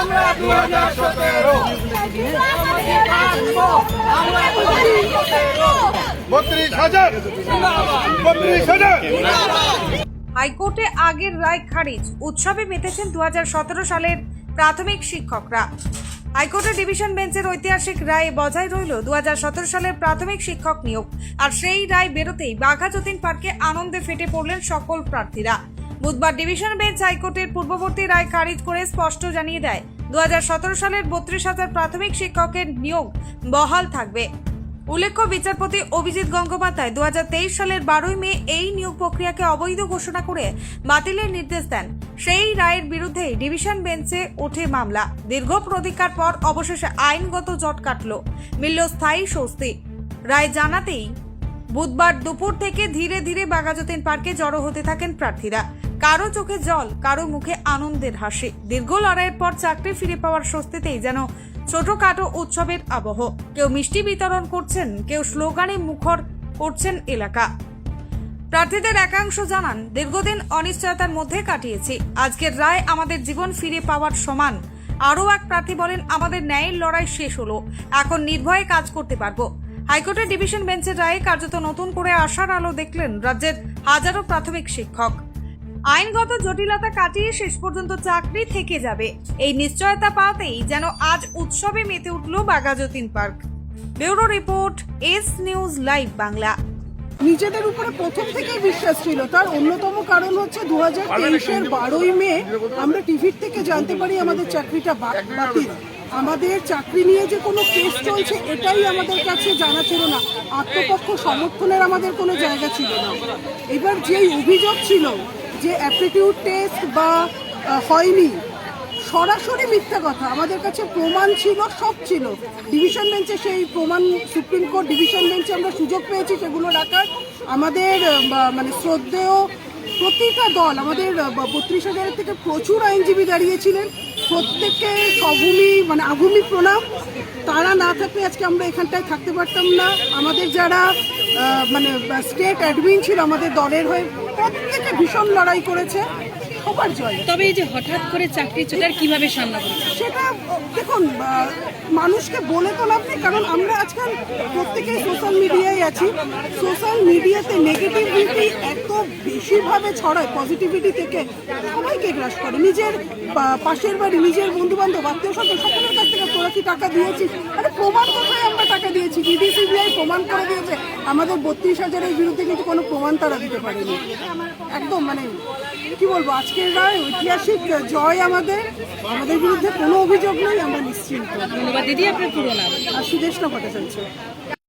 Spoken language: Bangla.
আমরা দু হাজার সতেরো। বত্রিশ হাজার। বত্রিশ হাজার। হাইকোর্টে আগের রায় খারিজ। উৎসবে মেতেছেন দু হাজার সতেরো সালের প্রাথমিক শিক্ষকরা। হাইকোর্টের ডিভিশন বেঞ্চের ঐতিহাসিক রায়ে বজায় রইল দু হাজার সতেরো সালের প্রাথমিক শিক্ষক নিয়োগ। আর সেই রায় বেরোতেই বাঘা যতীন পার্কে আনন্দে ফেটে পড়লেন সকল প্রার্থীরা। বুধবার ডিভিশন বেঞ্চ হাইকোর্টের পূর্ববর্তী রায় খারিজ করে স্পষ্ট জানিয়ে দেয় দু হাজার সতেরো সালের বত্রিশ হাজার প্রাথমিক শিক্ষকের নিয়োগ বহাল থাকবে। উল্লেখ্য, বিচারপতি অভিজিৎ গঙ্গোপাধ্যায় দু হাজার তেইশ সালের বারোই মে এই নিয়োগ প্রক্রিয়াকে অবৈধ ঘোষণা করে বাতিলের নির্দেশ দেন। সেই রায়ের বিরুদ্ধে ডিভিশন বেঞ্চে ওঠে মামলা। দীর্ঘ প্রতীক্ষার পর অবশেষে আইনগত জট কাটল। মিলল স্থায়ী স্বস্তি। রায় জানাতেই বুধবার দুপুর থেকে ধীরে ধীরে বাগাযতীন পার্কে জড়ো হতে থাকেন প্রার্থীরা। কারও চোখে জল, কারও মুখে আনন্দের হাসি। দীর্ঘ লড়াইয়ের পর চাকরি ফিরে পাওয়ার স্বস্তিতেই যেন ছোটখাটো উৎসবের আবহ। কেউ মিষ্টি বিতরণ করছেন, কেউ স্লোগানে মুখর করছেন এলাকা। প্রার্থীদের একাংশ জানান, দীর্ঘদিন অনিশ্চয়তার মধ্যে কাটিয়েছি। আজকের রায় আমাদের জীবন ফিরে পাওয়ার সমান। আরও এক প্রার্থী বলেন, আমাদের ন্যায়ের লড়াই শেষ হলো। এখন নির্ভয়ে কাজ করতে পারব। হাইকোর্টের ডিভিশন বেঞ্চের রায়ে কার্যত নতুন করে আশার আলো দেখলেন রাজ্যের হাজারো প্রাথমিক শিক্ষক। আইনগত জটিলতা কাটিয়ে শেষ পর্যন্ত চাকরি থেকে যাবে। এই নিশ্চয়তা পাওয়াতেই যেন আজ উৎসবে মেতে উঠল Bagajatin park. Bureau report, S news live Bangla. নিজেদের উপরে প্রথম থেকেই বিশ্বাস ছিল। তার অন্যতম কারণ হচ্ছে দু হাজার তেইশের বারোই মে আমরা টিভির থেকে জানতে পারি আমাদের চাকরিটা বাতিল। আমাদের চাকরি নিয়ে যে কোনো কেস চলছে, এটাই আমাদের কাছে জানা ছিল না। আত্মপক্ষ সমর্থনের আমাদের কোনো জায়গা ছিল না। এবার যেই অভিযোগ ছিল যে অ্যাপটিটিউড টেস্ট বা হয়নি, সরাসরি মিথ্যা কথা। আমাদের কাছে প্রমাণ ছিল, সব ছিল। ডিভিশন বেঞ্চে সেই প্রমাণ সুপ্রিম কোর্ট ডিভিশন বেঞ্চে আমরা সুযোগ পেয়েছি সেগুলো রাখার। আমাদের মানে শ্রদ্ধেয় প্রতিটা দল, আমাদের বত্রিশ হাজারের থেকে প্রচুর আইনজীবী দাঁড়িয়েছিলেন। প্রত্যেককে সভূমি মানে আভূমি প্রণাম। তারা না থাকলে আজকে আমরা এখানটায় থাকতে পারতাম না। আমাদের যারা মানে স্টেট অ্যাডমিন ছিল আমাদের দলের হয়ে প্রত্যেকে ভীষণ লড়াই করেছে। সবার জয়। তবে এই যে হঠাৎ করে চাকরি চোটার কীভাবে সামনা সেটা দেখুন মানুষকে বলে তো লাভ নেই কারণ আমরা আজকাল প্রত্যেকেই সোশ্যাল মিডিয়ায় আছি। সোশ্যাল মিডিয়াতে নেগেটিভিটি এত বেশিভাবে ছড়ায় পজিটিভিটি থেকে সবাইকে গ্রাস করে। নিজের পাশের বাড়ি নিজের বন্ধু বান্ধব আত্মীয় স্বজন সকলের কাছ থেকে কি টাকা দিয়েছি? মানে প্রমাণ কোথায় আমরা টাকা দিয়েছি? ইডি সিবিআই প্রমাণ করে দিয়েছে। আমাদের বত্রিশ হাজারের বিরুদ্ধে কিন্তু কোনো প্রমাণ তারা দিতে পারেনি। একদম মানে কি বলব আজকের রায় ঐতিহাসিক জয় আমাদের। আমাদের বিরুদ্ধে কোনো অভিযোগ নেই আমরা নিশ্চিন্ত। ধন্যবাদ। দিদি আপনার পুরো নাম? আর সুদেশ ভট্টাচার্য।